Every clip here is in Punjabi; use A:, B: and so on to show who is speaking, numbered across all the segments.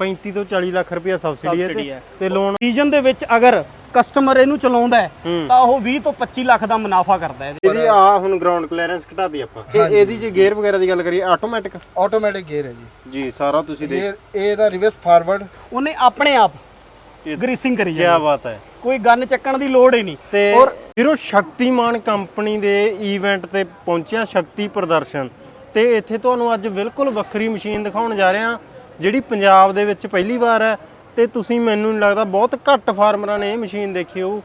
A: 35 ਤੋਂ 40 ਲੱਖ ਰੁਪਇਆ ਸਬਸਿਡੀ ਹੈ
B: Subsidy
A: ਤੇ-
B: ਹੈ।
A: ਤੇ ਲੋਨ
B: ਸੀਜ਼ਨ ਦੇ ਵਿੱਚ ਅਗਰ ਕਸਟਮਰ ਇਹਨੂੰ ਚਲਾਉਂਦਾ ਹੈ। ਤਾਂ ਉਹ 20 ਤੋਂ 25 ਲੱਖ ਦਾ ਮੁਨਾਫਾ ਕਰਦਾ ਹੈ।
A: ਇਹਦੀ ਆ ਹੁਣ ਗਰਾਊਂਡ ਕਲੀਅਰੈਂਸ ਘਟਾਤੀ ਆਪਾਂ। ਇਹ ਇਹਦੀ ਜੇ ਗੇਅਰ ਵਗੈਰਾ ਦੀ ਗੱਲ ਕਰੀਏ ਆਟੋਮੈਟਿਕ
C: ਆਟੋਮੈਟਿਕ ਗੇਅਰ ਹੈ ਜੀ।
A: ਜੀ ਸਾਰਾ ਤੁਸੀਂ ਦੇਖ
C: ਗੇਅਰ ਇਹ ਦਾ ਰਿਵਰਸ ਫਾਰਵਰਡ
B: ਉਹਨੇ ਆਪਣੇ ਆਪ
A: ਇਹ-
B: ਗ੍ਰੀਸਿੰਗ ਕਰੀ
A: ਕੀ ਬਾਤ ਹੈ।
B: ਕੋਈ ਗਨ ਚੱਕਣ ਦੀ ਲੋੜ ਹੀ ਨਹੀਂ।
A: ਤੇ
B: ਔਰ
A: ਵੀਰੋ ਸ਼ਕਤੀਮਾਨ ਕੰਪਨੀ ਦੇ ਇਵੈਂਟ ਤੇ ਪਹੁੰਚਿਆ ਸ਼ਕਤੀ ਪ੍ਰਦਰਸ਼ਨ। ਤੇ ਇੱਥੇ ਤੁਹਾਨੂੰ ਅੱਜ ਬਿਲਕੁਲ ਵੱਖਰੀ ਮਸ਼ੀਨ ਦਿਖਾਉਣ ਜਾ ਰਹੇ ਹਾਂ। ਜਿਹੜੀ ਪੰਜਾਬ ਦੇ ਵਿੱਚ ਪਹਿਲੀ ਵਾਰ ਹੈ ਤੇ ਤੁਸੀਂ ਮੈਨੂੰ ਨਹੀਂ ਲੱਗਦਾ ਬਹੁਤ ਘੱਟ ਫਾਰਮਰਾਂ ਨੇ ਇਹ ਮਸ਼ੀਨ ਦੇਖੀ ਹੋਊ।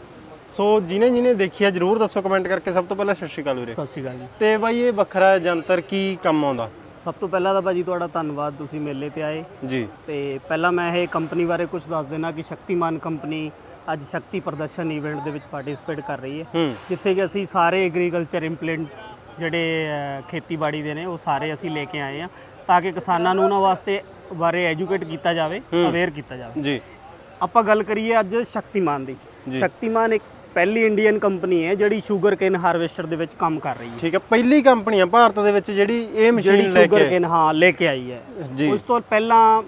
A: ਸੋ ਜਿਨੇ ਜਿਨੇ ਦੇਖੀ ਹੈ ਜਰੂਰ ਦੱਸੋ ਕਮੈਂਟ ਕਰਕੇ। ਸਭ ਤੋਂ ਪਹਿਲਾਂ ਸਤਿ ਸ਼੍ਰੀ ਅਕਾਲ ਵੀਰੇ।
B: ਸਤਿ ਸ਼੍ਰੀ ਅਕਾਲ ਜੀ।
A: ਤੇ ਬਾਈ ਇਹ ਵੱਖਰਾ ਜੰਤਰ ਕੀ ਕੰਮ ਆਉਂਦਾ?
B: ਸਭ ਤੋਂ ਪਹਿਲਾਂ ਤਾਂ ਭਾਜੀ ਤੁਹਾਡਾ ਧੰਨਵਾਦ ਤੁਸੀਂ ਮੇਲੇ ਤੇ ਆਏ।
A: ਜੀ।
B: ਤੇ ਪਹਿਲਾਂ ਮੈਂ ਇਹ ਕੰਪਨੀ ਬਾਰੇ ਕੁਝ ਦੱਸ ਦੇਣਾ ਕਿ ਸ਼ਕਤੀਮਾਨ ਕੰਪਨੀ ਅੱਜ ਸ਼ਕਤੀ ਪ੍ਰਦਰਸ਼ਨ ਇਵੈਂਟ ਦੇ ਵਿੱਚ ਪਾਰਟਿਸਿਪੇਟ ਕਰ ਰਹੀ ਹੈ।
A: ਹੂੰ।
B: ਜਿੱਥੇ ਕਿ ਅਸੀਂ ਸਾਰੇ ਐਗਰੀਕਲਚਰ ਇੰਪਲੈਂਟ ਜਿਹੜੇ ਅਹ, ਖੇਤੀਬਾੜੀ ਦੇ ਨੇ ਉਹ ਸਾਰੇ ਅਸੀਂ ਲੈ ਕੇ ਆਏ ਆ ਤਾਂ ਕਿ ਕਿਸਾਨਾਂ ਨੂੰ ਉਹਨਾਂ ਵਾਸਤੇ ਬਾਰੇ ਐਜੂਕੇਟ ਕੀਤਾ ਜਾਵੇ ਅਵੇਅਰ ਕੀਤਾ ਜਾਵੇ।
A: ਜੀ।
B: ਆਪਾਂ ਗੱਲ ਕਰੀਏ ਅੱਜ ਸ਼ਕਤੀਮਾਨ ਦੀ। ਸ਼ਕਤੀਮਾਨ ਇੱਕ ਪਹਿਲੀ ਇੰਡੀਅਨ ਕੰਪਨੀ ਹੈ ਜਿਹੜੀ ਸ਼ੂਗਰ ਕੇਨ ਹਾਰਵੈਸਟਰ ਦੇ ਵਿੱਚ ਕੰਮ ਕਰ ਰਹੀ ਹੈ।
A: ਠੀਕ ਹੈ ਪਹਿਲੀ ਕੰਪਨੀ ਆ ਭਾਰਤ ਦੇ ਵਿੱਚ ਜਿਹੜੀ ਇਹ ਮਸ਼ੀਨ ਲੈ ਕੇ
B: ਕੇਨ ਹਾਂ ਲੈ ਕੇ ਆਈ ਹੈ। ਉਸ ਤੋਂ ਪਹਿਲਾਂ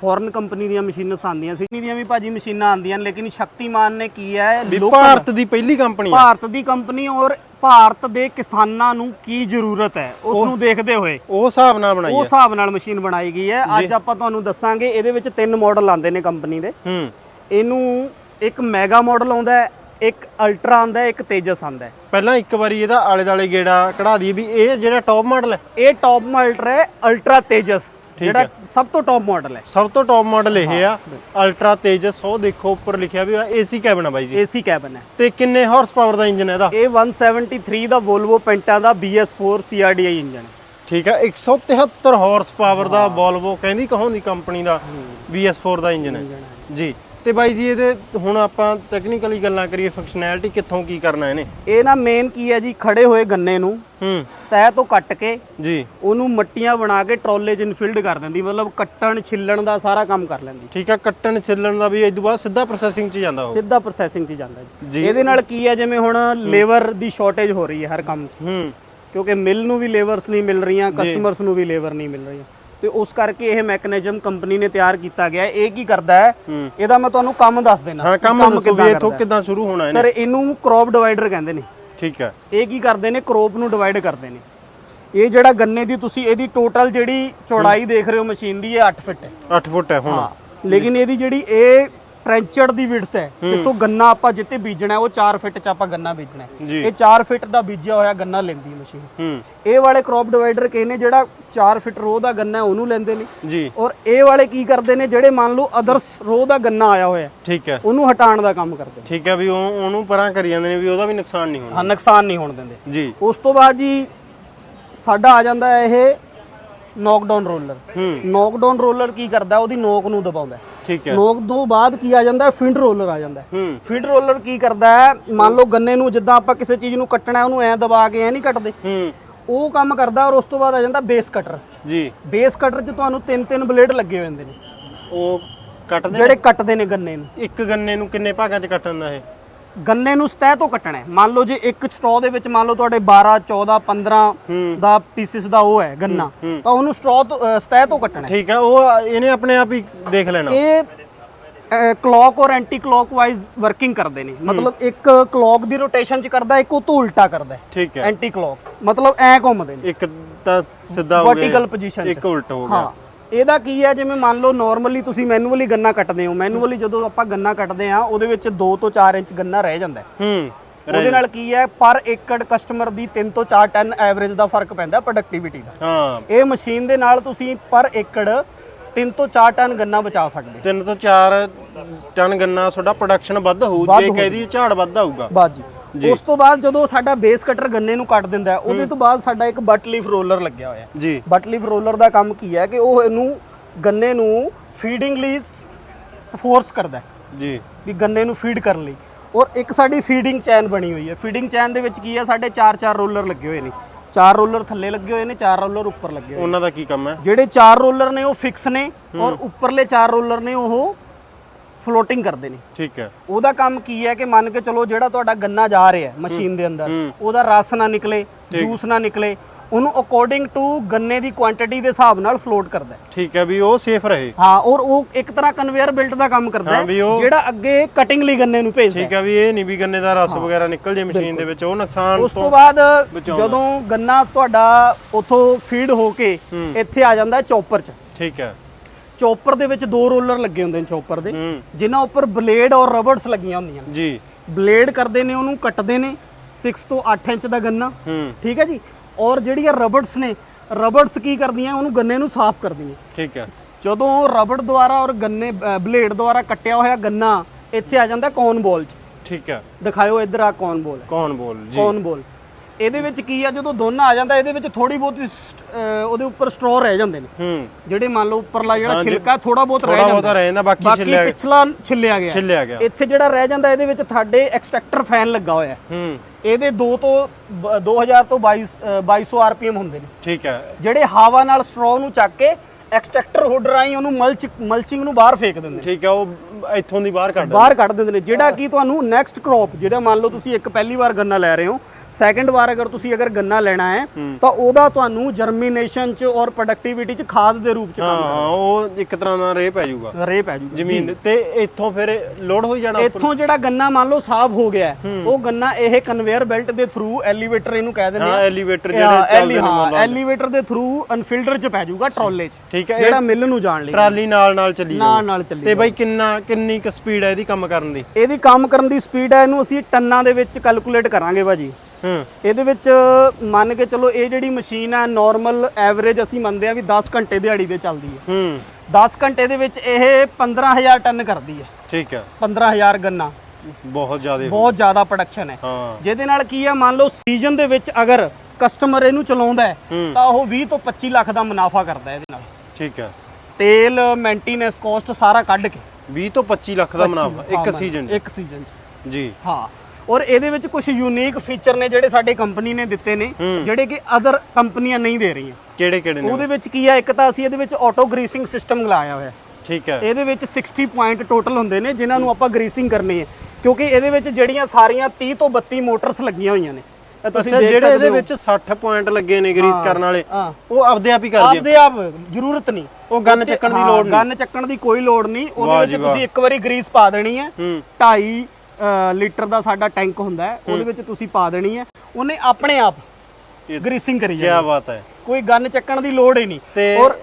B: ਫੋਰਨ ਕੰਪਨੀ ਦੀਆਂ ਮਸ਼ੀਨਾਂ ਆਉਂਦੀਆਂ ਸੀ। ਦੀਆਂ ਵੀ ਭਾਜੀ ਮਸ਼ੀਨਾਂ ਆਉਂਦੀਆਂ ਨੇ, ਲੇਕਿਨ ਸ਼ਕਤੀਮਾਨ ਨੇ ਕੀ ਹੈ
A: ਭਾਰਤ ਦੀ ਪਹਿਲੀ ਕੰਪਨੀ ਆ
B: ਭਾਰਤ ਦੀ ਕੰਪਨੀ ਔਰ ਭਾਰਤ ਦੇ ਕਿਸਾਨਾਂ ਨੂੰ ਕੀ ਜ਼ਰੂਰਤ ਹੈ? ਉਸ ਨੂੰ ਦੇਖਦੇ ਹੋਏ।
A: ਉਹ ਹਿਸਾਬ ਨਾਲ ਬਣਾਈ
B: ਉਹ
A: ਹੈ।
B: ਹਿਸਾਬ ਨਾਲ ਮਸ਼ੀਨ ਬਣਾਈ ਗਈ ਹੈ। ਅੱਜ ਆਪਾਂ ਤੁਹਾਨੂੰ ਦੱਸਾਂਗੇ ਇਹਦੇ ਵਿੱਚ ਤਿੰਨ ਮਾਡਲ ਆਉਂਦੇ ਨੇ ਕੰਪਨੀ ਦੇ।
A: ਹੂੰ।
B: ਇਹਨੂੰ ਇੱਕ ਮੈਗਾ ਮਾਡਲ ਆਉਂਦਾ ਹੈ ਇੱਕ ਅਲਟਰਾ ਆਉਂਦਾ ਹੈ ਇੱਕ ਤੇਜਸ ਆਉਂਦਾ ਹੈ।
A: ਪਹਿਲਾਂ ਇੱਕ ਵਾਰੀ ਇਹਦਾ ਆਲੇ ਦਾਲੇ ਗੇੜਾ ਕਢਾ ਦਈਏ ਵੀ ਇਹ ਜਿਹੜਾ ਟੌਪ ਮਾਡਲ ਹੈ।
B: ਇਹ ਟੌਪ ਮਾਡਲ ਹੈ ਅਲਟਰਾ ਤੇਜਸ। ਜਿਹੜਾ ਸਭ ਤੋਂ ਟੌਪ ਮਾਡਲ ਹੈ।
A: ਸਭ ਤੋਂ ਟੌਪ ਮਾਡਲ ਇਹ ਆ। ਅਲਟਰਾ ਤੇਜਸ ਉਹ ਦੇਖੋ ਉੱਪਰ ਲਿਖਿਆ ਵੀ ਆ ਏਸੀ ਕੈਬਨ ਆ ਬਾਈ ਜੀ।
B: ਏਸੀ ਕੈਬਨ ਹੈ।
A: ਤੇ ਕਿੰਨੇ ਹਾਰਸ ਪਾਵਰ ਦਾ ਇੰਜਨ ਹੈ ਇਹਦਾ?
B: ਇਹ 173 ਦਾ Volvo ਪੈਂਟਾ ਦਾ BS4 CRDI ਇੰਜਨ ਹੈ।
A: ਠੀਕ ਹੈ 173 ਹਾਰਸ ਪਾਵਰ ਦਾ Volvo ਕਹਿੰਦੀ ਕਹੋਂ ਦੀ ਕੰਪਨੀ ਦਾ VS4 ਦਾ ਇੰਜਨ ਹੈ। ਜੀ। ਤੇ ਬਾਈ ਜੀ ਇਹਦੇ ਹੁਣ ਆਪਾਂ ਟੈਕਨੀਕਲੀ ਗੱਲਾਂ ਕਰੀਏ ਫੰਕਸ਼ਨੈਲਿਟੀ ਕਿੱਥੋਂ ਕੀ ਕਰਨਾ ਇਹਨੇ?
B: ਇਹ ਨਾ ਮੇਨ ਕੀ ਹੈ ਜੀ ਖੜੇ ਹੋਏ ਗੰਨੇ ਨੂੰ
A: ਹੂੰ।
B: ਸਤਹ ਤੋਂ ਕੱਟ ਕੇ
A: ਜੀ।
B: ਉਹਨੂੰ ਮੱਟੀਆਂ ਬਣਾ ਕੇ ਟਰਾਲੇ 'ਚ ਇਨਫਿਲਡ ਕਰ ਦਿੰਦੀ ਮਤਲਬ ਕੱਟਣ ਛਿੱਲਣ ਦਾ ਸਾਰਾ ਕੰਮ ਕਰ ਲੈਂਦੀ।
A: ਠੀਕ ਹੈ ਕੱਟਣ ਛਿੱਲਣ ਦਾ ਵੀ ਇਸ ਤੋਂ ਬਾਅਦ ਸਿੱਧਾ ਪ੍ਰੋਸੈਸਿੰਗ 'ਚ ਜਾਂਦਾ ਉਹ।
B: ਸਿੱਧਾ ਪ੍ਰੋਸੈਸਿੰਗ 'ਚ ਜਾਂਦਾ ਜੀ। ਇਹਦੇ ਨਾਲ ਕੀ ਹੈ ਜਿਵੇਂ ਹੁਣ ਲੇਬਰ ਦੀ ਸ਼ਾਰਟੇਜ ਹੋ ਰਹੀ ਹੈ ਹਰ ਕੰਮ 'ਚ।
A: ਹੂੰ।
B: ਕਿਉਂਕਿ ਮਿਲ ਨੂੰ ਵੀ ਲੇਬਰਸ ਨਹੀਂ ਮਿਲ ਰਹੀਆਂ ਕਸਟਮਰਸ ਨੂੰ ਵੀ ਲੇਬਰ ਨਹੀਂ ਮਿਲ ਰਹੀਆਂ। ਤੇ ਉਸ ਕਰਕੇ ਇਹ ਮੈਕੈਨਿਜ਼ਮ ਕੰਪਨੀ ਨੇ ਤਿਆਰ ਕੀਤਾ ਗਿਆ। ਹੈ ਇਹ ਕੀ ਕਰਦਾ ਹੈ?
A: ਹੂੰ।
B: ਇਹਦਾ ਮੈਂ ਤੁਹਾਨੂੰ ਕੰਮ ਦੱਸ ਦੇਣਾ।
A: ਹਾਂ ਕੰਮ
B: ਕਿੱਦਾਂ
A: ਇੱਥੋਂ
B: ਹੈ।
A: ਕਿੱਦਾਂ ਸ਼ੁਰੂ ਹੋਣਾ ਇਹਨੇ?
B: ਸਰ ਇਹਨੂੰ ਕ੍ਰੌਪ ਡਿਵਾਈਡਰ ਕਹਿੰਦੇ ਨੇ।
A: ਠੀਕ ਹੈ।
B: ਇਹ ਕੀ ਕਰਦੇ ਨੇ? ਕ੍ਰੌਪ ਨੂੰ ਡਿਵਾਈਡ ਕਰਦੇ ਨੇ। ਇਹ ਜਿਹੜਾ ਗੰਨੇ ਦੀ ਤੁਸੀਂ ਇਹਦੀ ਟੋਟਲ ਜਿਹੜੀ ਚੌੜਾਈ ਦੇਖ ਰਹੇ ਹੋ ਮਸ਼ੀਨ ਦੀ ਇਹ 8 ਫਿਟ ਹੈ।
A: 8 ਫੁੱਟ ਹੈ ਹੁਣ।
B: ਹਾਂ। ਲੇਕਿਨ ਇਹਦੀ ਜਿਹੜੀ ਇਹ ਟ੍ਰੈਂਚਰ ਦੀ ਵਿਡਥ ਹੈ ਜਿੱਤੋਂ ਗੰਨਾ ਆਪਾਂ ਜਿੱਤੇ ਬੀਜਣਾ ਉਹ 4 ਫਿਟ ਚ ਆਪਾਂ ਗੰਨਾ ਬੀਜਣਾ ਇਹ 4 ਫਿਟ ਦਾ ਬੀਜਿਆ ਹੋਇਆ ਗੰਨਾ ਲੈਂਦੀ ਮਸ਼ੀਨ। ਇਹ ਵਾਲੇ ਕ੍ਰੌਪ ਡਿਵਾਈਡਰ ਕਹਿੰਦੇ ਜਿਹੜਾ 4 ਫਿਟ ਰੋ ਦਾ ਗੰਨਾ ਉਹਨੂੰ ਲੈਂਦੇ ਨੇ।
A: ਜੀ।
B: ਔਰ ਇਹ ਵਾਲੇ ਕੀ ਕਰਦੇ ਨੇ ਜਿਹੜੇ ਮੰਨ ਲਓ ਅਦਰਸ ਰੋ ਦਾ ਗੰਨਾ ਆਇਆ ਹੋਇਆ
A: ਠੀਕ ਹੈ।
B: ਉਹਨੂੰ ਹਟਾਉਣ ਦਾ ਕੰਮ ਕਰਦੇ
A: ਠੀਕ ਹੈ ਵੀ ਉਹ ਉਹਨੂੰ ਪਰਾਂ ਕਰੀ ਜਾਂਦੇ ਨੇ ਵੀ ਉਹਦਾ ਵੀ ਨੁਕਸਾਨ ਨਹੀਂ ਹੋਣਾ।
B: ਹਾਂ ਨੁਕਸਾਨ ਨਹੀਂ ਹੋਣ ਦਿੰਦੇ।
A: ਜੀ।
B: ਉਸ ਤੋਂ ਬਾਅਦ ਜੀ ਸਾਡਾ ਆ ਜਾਂਦਾ ਹੈ ਇਹ ਨੌਕਡਾਊਨ ਰੋਲਰ
A: ਹੂੰ।
B: ਨੌਕਡਾਊਨ ਰੋਲਰ ਕੀ ਕਰਦਾ? ਉਹਦੀ ਨੋਕ ਨੂੰ ਦਬਾਉਂਦਾ।
A: ਠੀਕ ਹੈ।
B: ਨੋਕ ਤੋਂ ਬਾਅਦ ਕੀ ਆ ਜਾਂਦਾ? ਫਿੰਡ ਰੋਲਰ ਆ ਜਾਂਦਾ। ਹੈ। ਫੀਡ ਰੋਲਰ ਕੀ ਕਰਦਾ ਹੈ? ਮੰਨ ਲਓ ਗੰਨੇ ਨੂੰ ਜਿੱਦਾਂ ਆਪਾਂ ਕਿਸੇ ਚੀਜ਼ ਨੂੰ ਕੱਟਣਾ ਉਹਨੂੰ ਐ ਦਬਾ ਕੇ ਐ ਨਹੀਂ ਕੱਟਦੇ।
A: ਹੂੰ।
B: ਉਹ ਕੰਮ ਕਰਦਾ ਔਰ ਉਸ ਤੋਂ ਬਾਅਦ ਆ ਜਾਂਦਾ ਬੇਸ ਕਟਰ
A: ਜੀ।
B: ਬੇਸ ਕਟਰ 'ਚ ਤੁਹਾਨੂੰ ਤਿੰਨ ਤਿੰਨ ਬਲੇਡ ਲੱਗੇ ਹੋਏ ਹੁੰਦੇ ਨੇ।
A: ਉਹ ਕੱਟਦੇ
B: ਜਿਹੜੇ ਕੱਟਦੇ ਨੇ ਗੰਨੇ ਨੂੰ।
A: ਇੱਕ ਗੰਨੇ ਨੂੰ ਕਿੰਨੇ ਭਾਗਾਂ 'ਚ ਕੱਟਣ ਦਾ ਇਹ?
B: ਗੰਨੇ ਨੂੰ ਸਤਹ ਤੋਂ ਕੱਟਣਾ ਹੈ। ਮੰਨ ਲਓ ਜੇ ਇੱਕ ਸਟ੍ਰੋ ਦੇ ਵਿੱਚ ਮੰਨ ਲਓ ਤੁਹਾਡੇ 12 14 15
A: ਹੂੰ।
B: ਦਾ ਪੀਸਿਸ ਦਾ ਉਹ ਹੈ ਗੰਨਾ। ਤਾਂ ਉਹਨੂੰ ਸਟ੍ਰੋ ਤੋਂ ਸਤਹ ਤੋਂ ਕੱਟਣਾ ਹੈ।
A: ਠੀਕ ਹੈ ਉਹ ਇਹਨੇ ਆਪਣੇ ਆਪ ਹੀ ਦੇਖ ਲੈਣਾ।
B: ਇਹ ਕਲੌਕ ਔਰ ਐਂਟੀ ਕਲੌਕਵਾਈਜ਼ ਵਰਕਿੰਗ ਕਰਦੇ ਨੇ। ਮਤਲਬ ਇੱਕ ਕਲੌਕ ਦੀ ਰੋਟੇਸ਼ਨ ਚ ਕਰਦਾ ਇੱਕ ਉਹ ਤੋਂ ਉਲਟਾ ਕਰਦਾ ਹੈ।
A: ਠੀਕ ਹੈ।
B: ਐਂਟੀ ਕਲੌਕ ਮਤਲਬ ਐ ਘੁੰਮਦੇ ਨੇ।
A: ਇੱਕ ਤਾਂ ਸਿੱਧਾ ਹੋ ਗਿਆ
B: ਵਰਟੀਕਲ ਪੋਜੀਸ਼ਨ
A: ਇੱਕ
B: ਚ
A: ਉਲਟ ਹੋ ਗਿਆ।
B: ਹਾਂ। ਇਹਦਾ ਕੀ ਹੈ ਜਿਵੇਂ ਮੰਨ ਲਓ ਨਾਰਮਲੀ ਤੁਸੀਂ ਮੈਨੂਅਲੀ ਗੰਨਾ ਕੱਟਦੇ ਹੋ ਮੈਨੂਅਲੀ ਜਦੋਂ ਆਪਾਂ ਗੰਨਾ ਕੱਟਦੇ ਆ ਉਹਦੇ ਵਿੱਚ 2 ਤੋਂ 4 ਇੰਚ ਗੰਨਾ ਰਹਿ ਜਾਂਦਾ ਹੈ। ਉਹਦੇ ਨਾਲ ਕੀ ਹੈ ਪਰ ਏਕੜ ਕਸਟਮਰ ਦੀ 3 ਤੋਂ 4 ਟਨ ਐਵਰੇਜ ਦਾ ਫ਼ਰਕ ਪੈਂਦਾ ਪ੍ਰੋਡਕਟਿਵਿਟੀ ਦਾ।
A: ਹਾਂ।
B: ਇਹ ਮਸ਼ੀਨ ਦੇ ਨਾਲ ਤੁਸੀਂ ਪਰ ਏਕੜ 3 ਤੋਂ 4 ਟਨ ਗੰਨਾ ਬਚਾ ਸਕਦੇ
A: ਤਿੰਨ ਤੋਂ 4 ਟਨ ਗੰਨਾ ਤੁਹਾਡਾ ਪ੍ਰੋਡਕਸ਼ਨ ਵੱਧ ਹੋਊ ਜੇ। ਕਹਿੰਦੀ ਝਾੜ ਵੱਧ ਆਊਗਾ।
B: ਬਾਜੀ ਉਸ ਤੋਂ ਬਾਅਦ ਜਦੋਂ ਸਾਡਾ ਬੇਸ ਕਟਰ ਗੰਨੇ ਨੂੰ ਕੱਟ ਦਿੰਦਾ ਉਹਦੇ ਤੋਂ ਬਾਅਦ ਸਾਡਾ ਇੱਕ ਬਟ ਲੀਫ ਰੋਲਰ ਲੱਗਿਆ ਹੋਇਆ ਹੈ।
A: ਜੀ।
B: ਬਟ ਲੀਫ ਰੋਲਰ ਦਾ ਕੰਮ ਕੀ ਹੈ ਕਿ ਉਹ ਇਹਨੂੰ ਗੰਨੇ ਨੂੰ ਫੀਡਿੰਗ ਲਈ ਫੋਰਸ ਕਰਦਾ ਹੈ।
A: ਜੀ।
B: ਵੀ ਗੰਨੇ ਨੂੰ ਫੀਡ ਕਰਨ ਲਈ। ਔਰ ਇੱਕ ਸਾਡੀ ਫੀਡਿੰਗ ਚੈਨ ਬਣੀ ਹੋਈ ਹੈ। ਫੀਡਿੰਗ ਚੈਨ ਦੇ ਵਿੱਚ ਕੀ ਹੈ ਸਾਡੇ 4-4 ਰੋਲਰ ਲੱਗੇ ਹੋਏ ਨੇ। ਚਾਰ ਰੋਲਰ ਥੱਲੇ ਲੱਗੇ ਹੋਏ ਨੇ ਚਾਰ ਰੋਲਰ ਉੱਪਰ ਲੱਗੇ ਹੋਏ
A: ਉਹਨਾਂ ਦਾ ਕੀ ਕੰਮ ਹੈ?
B: ਜਿਹੜੇ ਚਾਰ ਰੋਲਰ ਨੇ ਉਹ ਫਿਕਸ ਨੇ ਔਰ ਉੱਪਰਲੇ ਚਾਰ ਰੋਲਰ ਨੇ ਉਹ ਫਲੋਟਿੰਗ ਕਰਦੇ ਨੇ।
A: ਠੀਕ ਹੈ।
B: ਉਹਦਾ ਕੰਮ ਕੀ ਹੈ ਕਿ ਮੰਨ ਕੇ ਚਲੋ ਜਿਹੜਾ ਤੁਹਾਡਾ ਗੰਨਾ ਜਾ ਰਿਹਾ ਹੈ ਮਸ਼ੀਨ ਦੇ ਅੰਦਰ। ਉਹਦਾ ਰਸ ਨਾ ਨਿਕਲੇ ਜੂਸ ਨਾ ਨਿਕਲੇ ਉਹਨੂੰ ਅਕੋਰਡਿੰਗ ਟੂ ਗੰਨੇ ਦੀ ਕੁਆਂਟੀਟੀ ਦੇ ਹਿਸਾਬ ਨਾਲ ਫਲੋਟ ਕਰਦਾ ਹੈ।
A: ਠੀਕ ਹੈ ਵੀ ਉਹ ਸੇਫ ਰਹੇ।
B: ਹਾਂ ਔਰ ਉਹ ਇੱਕ ਤਰ੍ਹਾਂ ਕਨਵੇਅਰ ਬੈਲਟ ਦਾ ਕੰਮ ਕਰਦਾ
A: ਹਾਂ,
B: ਜਿਹੜਾ ਅੱਗੇ ਕਟਿੰਗ ਲਈ ਗੰਨੇ ਨੂੰ ਭੇਜਦਾ
A: ਠੀਕ ਹੈ। ਵੀ ਇਹ ਨਹੀਂ ਵੀ ਗੰਨੇ ਦਾ ਰਸ ਵਗੈਰਾ ਨਿਕਲ ਜੇ ਮਸ਼ੀਨ ਦੇ ਵਿੱਚ ਉਹ ਨੁਕਸਾਨ
B: ਉਸ ਤੋਂ ਬਾਅਦ। ਜਦੋਂ ਗੰਨਾ ਤੁਹਾਡਾ ਉਥੋਂ ਫੀਡ ਹੋ ਕੇ। ਇੱਥੇ ਆ ਜਾਂਦਾ ਚੌਪਰ 'ਚ।
A: ਠੀਕ ਹੈ।
B: ਚੌਪਰ ਦੇ ਵਿੱਚ ਦੋ ਰੋਲਰ ਲੱਗੇ ਹੁੰਦੇ ਨੇ ਚੌਪਰ ਦੇ ਜਿਨ੍ਹਾਂ ਉੱਪਰ ਬਲੇਡ ਔਰ ਰਬੜਸ ਲੱਗੀਆਂ ਹੁੰਦੀਆਂ ਨੇ।
A: ਜੀ।
B: ਬਲੇਡ ਕਰਦੇ ਨੇ ਉਹਨੂੰ ਕੱਟਦੇ ਨੇ 6 ਤੋਂ 8 ਇੰਚ ਦਾ ਗੰਨਾ। ਠੀਕ ਹੈ ਜੀ? ਔਰ ਜਿਹੜੀਆਂ ਰਬੜਸ ਨੇ ਰਬੜਸ ਕੀ ਕਰਦੀਆਂ ਉਹਨੂੰ ਗੰਨੇ ਨੂੰ ਸਾਫ਼ ਕਰਦੀਆਂ।
A: ਠੀਕ ਹੈ।
B: ਜਦੋਂ ਰਬੜ ਦੁਆਰਾ ਔਰ ਗੰਨੇ ਬਲੇਡ ਦੁਆਰਾ ਕੱਟਿਆ ਹੋਇਆ ਗੰਨਾ ਇੱਥੇ ਆ ਜਾਂਦਾ ਕੌਨ ਬੋਲ 'ਚ।
A: ਠੀਕ ਹੈ।
B: ਦਿਖਾਇਓ ਇੱਧਰ ਆ ਕੌਨ ਬੋਲ
A: ਕੌਣ ਬੋਲ ਜੀ।
B: ਕੌਨ ਬੋਲ? ਇਹਦੇ ਵਿੱਚ ਕੀ ਆ ਜਦੋਂ ਦੋਨਾਂ ਆ ਜਾਂਦਾ ਇਹਦੇ ਵਿੱਚ ਥੋੜੀ ਬਹੁਤੀ ਸਟ- ਅਹ ਉਹਦੇ ਉੱਪਰ ਸਟੋਰ ਰਹਿ ਜਾਂਦੇ ਨੇ।
A: ਹੂੰ।
B: ਜਿਹੜੇ ਮੰਨ ਲਓ ਉੱਪਰਲਾ ਜਿਹੜਾ ਛਿਲਕਾ ਥੋੜਾ ਬਹੁਤ ਰਹਿ
A: ਥੋੜਾ
B: ਜਾਂਦਾ।
A: ਬਹੁਤਾ ਰਹਿ ਜਾਂਦਾ ਬਾਕੀ
B: ਬਾਕੀ
A: ਛਿੱਲਿਆ
B: ਪਿਛਲਾ ਛਿੱਲਿਆ ਗਿਆ।
A: ਛਿੱਲਿਆ ਗਿਆ।
B: ਇੱਥੇ ਜਿਹੜਾ ਰਹਿ ਜਾਂਦਾ ਇਹਦੇ ਵਿੱਚ ਤੁਹਾਡੇ ਐਕਸਟ੍ਰੈਕਟਰ ਫੈਨ ਲੱਗਾ ਹੋਇਆ। ਹੈ।
A: ਹੂੰ
B: ਇਹਦੇ 2 ਤੋਂ ਬ- 2000 ਤੋਂ 22 ਅਹ 2200 ਆਰਪੀਐਮ ਹੁੰਦੇ ਨੇ।
A: ਠੀਕ ਹੈ।
B: ਜਿਹੜੇ ਹਵਾ ਨਾਲ ਸਟ੍ਰੋ ਨੂੰ ਚੱਕ ਕੇ ਐਕਸਟ੍ਰੈਕਟਰ ਹੁੱਡ ਰਾਹੀਂ ਉਹਨੂੰ ਮਲਚ ਮਲਚਿੰਗ ਨੂੰ ਬਾਹਰ ਫੇਕ ਦਿੰਦੇ ਨੇ।
A: ਠੀਕ ਹੈ ਉਹ ਇੱਥੋਂ ਦੀ ਬਾਹਰ ਕੱਢ
B: ਬਾਹਰ ਕੱਢ ਦਿੰਦੇ ਨੇ। ਜਿਹੜਾ ਕਿ ਤੁਹਾਨੂੰ ਨੈਕਸਟ ਕ੍ਰੌਪ ਜਿਹੜਾ ਮੰਨ ਲਓ ਤੁਸੀਂ ਇੱਕ ਪਹਿਲੀ ਵਾਰ ਗੰਨਾ ਲੈ ਰਹੇ ਹੋ ਸੈਕੰਡ ਵਾਰ ਅਗਰ ਤੁਸੀਂ ਅਗਰ ਗੰਨਾ ਲੈਣਾ ਹੈ ਤਾਂ ਉਹਦਾ ਤੁਹਾਨੂੰ ਜਰਮੀਨੇਸ਼ਨ ਚ ਔਰ ਪ੍ਰੋਡਕਟਿਵਿਟੀ ਚ ਖਾਦ ਦੇ ਰੂਪ ਚ
A: ਹਾਂ ਹਾਂ ਉਹ ਇੱਕ ਤਰ੍ਹਾਂ ਦਾ ਰੇ ਪੈ ਜਾਊਗਾ।
B: ਰੇ ਪੈ ਜੂਗਾ
A: ਜ਼ਮੀਨ ਦੇ ਤੇ ਇੱਥੋਂ ਫਿਰ ਲੋਡ ਹੋਈ ਜਾਣਾ
B: ਇੱਥੋਂ ਜਿਹੜਾ ਗੰਨਾ ਮੰਨ ਲਓ ਸਾਫ਼ ਹੋ ਗਿਆ ਉਹ ਗੰਨਾ ਇਹ ਕਨਵੇਅਰ ਬੈਲਟ ਦੇ ਥਰੂ ਐਲੀਵੇਟਰ ਇਹਨੂੰ ਕਹਿ ਦਿੰਦੇ
A: ਹਾਂ
B: ਆ
A: ਐਲੀਵੇਟਰ
B: ਹਾਂ,
A: ਜਿਹੜੇ
B: ਐਲੀ
A: ਚੱਲਦੇ ਨੇ
B: ਹਾਂ। ਐਲੀਵੇਟਰ ਦੇ ਥਰੂ ਅਨਫਿਲਟਰ ਚ ਪੈ ਜਾਊਗਾ ਟਰਾਲੇ ਚ
A: ਠੀਕ ਹੈ
B: ਜਿਹੜਾ ਮਿਲ ਨੂੰ ਜਾਣ ਲਈ।
A: ਟਰਾਲੀ ਨਾਲ ਨਾਲ ਚੱਲੀ।
B: ਨਾਲ ਨਾਲ ਚੱਲੀ
A: ਤੇ ਬਾਈ ਕਿੰਨਾ ਕਿੰਨੀ ਕੁ ਸਪੀਡ ਹੈ ਇਹਦੀ ਕੰਮ ਕਰਨ ਦੀ?
B: ਇਹਦੀ ਕੰਮ ਕਰਨ ਦੀ ਸਪੀਡ ਹੈ ਇਹਨੂੰ ਅਸੀਂ ਟੰਨਾਂ ਦੇ ਵਿੱਚ ਕੈਲਕੂਲੇਟ ਕਰਾਂਗੇ ਭਾਜੀ। ਇਹਦੇ ਵਿੱਚ ਮੰਨ ਕੇ ਚਲੋ ਇਹ ਜਿਹੜੀ ਮਸ਼ੀਨ ਹੈ ਨਾਰਮਲ ਐਵਰੇਜ ਅਸੀਂ ਮੰਨਦੇ ਆ ਵੀ 10 ਘੰਟੇ ਦਿਹਾੜੀ ਦੇ ਚੱਲਦੀ ਹੈ
A: ਹੂੰ।
B: 10 ਘੰਟੇ ਦੇ ਵਿੱਚ ਇਹ 15000 ਟਨ ਕਰਦੀ ਹੈ
A: ਠੀਕ ਹੈ
B: 15000 ਗੰਨਾ।
A: ਬਹੁਤ ਜ਼ਿਆਦਾ।
B: ਬਹੁਤ ਜ਼ਿਆਦਾ ਪ੍ਰੋਡਕਸ਼ਨ ਹੈ। ਜਿਹਦੇ ਨਾਲ ਕੀ ਹੈ ਮੰਨ ਲਓ ਸੀਜ਼ਨ ਦੇ ਵਿੱਚ ਅਗਰ ਕਸਟਮਰ ਇਹਨੂੰ ਚਲਾਉਂਦਾ ਹੈ। ਤਾਂ ਉਹ 20 ਤੋਂ 25 ਲੱਖ ਦਾ ਮੁਨਾਫਾ ਕਰਦਾ ਇਹਦੇ ਨਾਲ।
A: ਠੀਕ ਹੈ
B: ਤੇਲ ਮੇਨਟੇਨੈਂਸ ਕਾਸਟ ਸਾਰਾ ਕੱਢ ਕੇ।
A: 20 ਤੋਂ 25 ਲੱਖ ਦਾ ਮੁਨਾਫਾ ਇੱਕ ਸੀਜ਼ਨ
B: ਇੱਕ ਸੀਜ਼ਨ 'ਚ।
A: ਜੀ।
B: ਹਾਂ। ਔਰ ਇਹਦੇ ਵਿੱਚ ਕੁਝ ਯੂਨੀਕ ਫੀਚਰ ਨੇ ਜਿਹੜੇ ਸਾਡੀ ਕੰਪਨੀ ਨੇ ਦਿੱਤੇ ਨੇ ਜਿਹੜੇ ਕਿ ਅਦਰ ਕੰਪਨੀਆਂ ਨਹੀਂ ਦੇ ਰਹੀਆਂ।
A: ਕਿਹੜੇ ਕਿਹੜੇ ਨੇ?
B: ਉਹਦੇ ਵਿੱਚ ਕੀ ਹੈ ਇੱਕ ਤਾਂ ਅਸੀਂ ਇਹਦੇ ਵਿੱਚ ਆਟੋ ਗਰੀਸਿੰਗ ਸਿਸਟਮ ਲਾਇਆ ਹੋਇਆ।
A: ਠੀਕ ਹੈ।
B: ਇਹਦੇ ਵਿੱਚ 60 ਪੁਆਇੰਟ ਟੋਟਲ ਹੁੰਦੇ ਨੇ ਜਿਨ੍ਹਾਂ ਨੂੰ ਆਪਾਂ ਗਰੀਸਿੰਗ ਕਰਨੀ ਹੈ। ਕਿਉਂਕਿ ਇਹਦੇ ਵਿੱਚ ਜਿਹੜੀਆਂ ਸਾਰੀਆਂ 30 ਤੋਂ 32 ਮੋਟਰਸ ਲੱਗੀਆਂ ਹੋਈਆਂ ਨੇ। ਤੁਸੀਂ ਦੇਖ
A: ਜਿਹੜੇ ਇਹਦੇ ਵਿੱਚ 60 ਪੁਆਇੰਟ ਲੱਗੇ ਨੇ ਗਰੀਸ ਕਰਨ ਵਾਲੇ ਉਹ ਆਪਦੇ ਆਪ ਹੀ ਕਰਦੇ ਆ?
B: ਆਪਦੇ ਆਪ ਜ਼ਰੂਰਤ ਨਹੀਂ।
A: ਉਹ ਗਨ ਚੱਕਣ ਦੀ ਲੋੜ ਨਹੀਂ।
B: ਗਨ ਚੱਕਣ ਦੀ ਕੋਈ ਲੋੜ ਨਹੀਂ। ਉਹਦੇ ਵਿੱਚ। ਤੁਸੀਂ ਇੱਕ ਵਾਰੀ ਗਰੀਸ ਪਾ ਦੇਣੀ ਹੈ
A: ਹੂੰ।
B: 2.5 ਲੀਟਰ ਦਾ ਸਾਡਾ ਟੈਂਕ ਹੁੰਦਾ ਹੈ ਉਹਦੇ ਵਿੱਚ ਤੁਸੀਂ ਪਾ ਦੇਣੀ ਹੈ। ਉਹਨੇ ਆਪਣੇ ਆਪ ਗਰੀਸਿੰਗ ਕਰੀ
A: ਕੀ
B: ਜਾਣੀ
A: ਬਾਤ ਹੈ।
B: ਕੋਈ ਗਨ ਚੱਕਣ ਦੀ ਲੋੜ ਹੀ ਨਹੀਂ।
A: ਤੇ
B: ਔਰ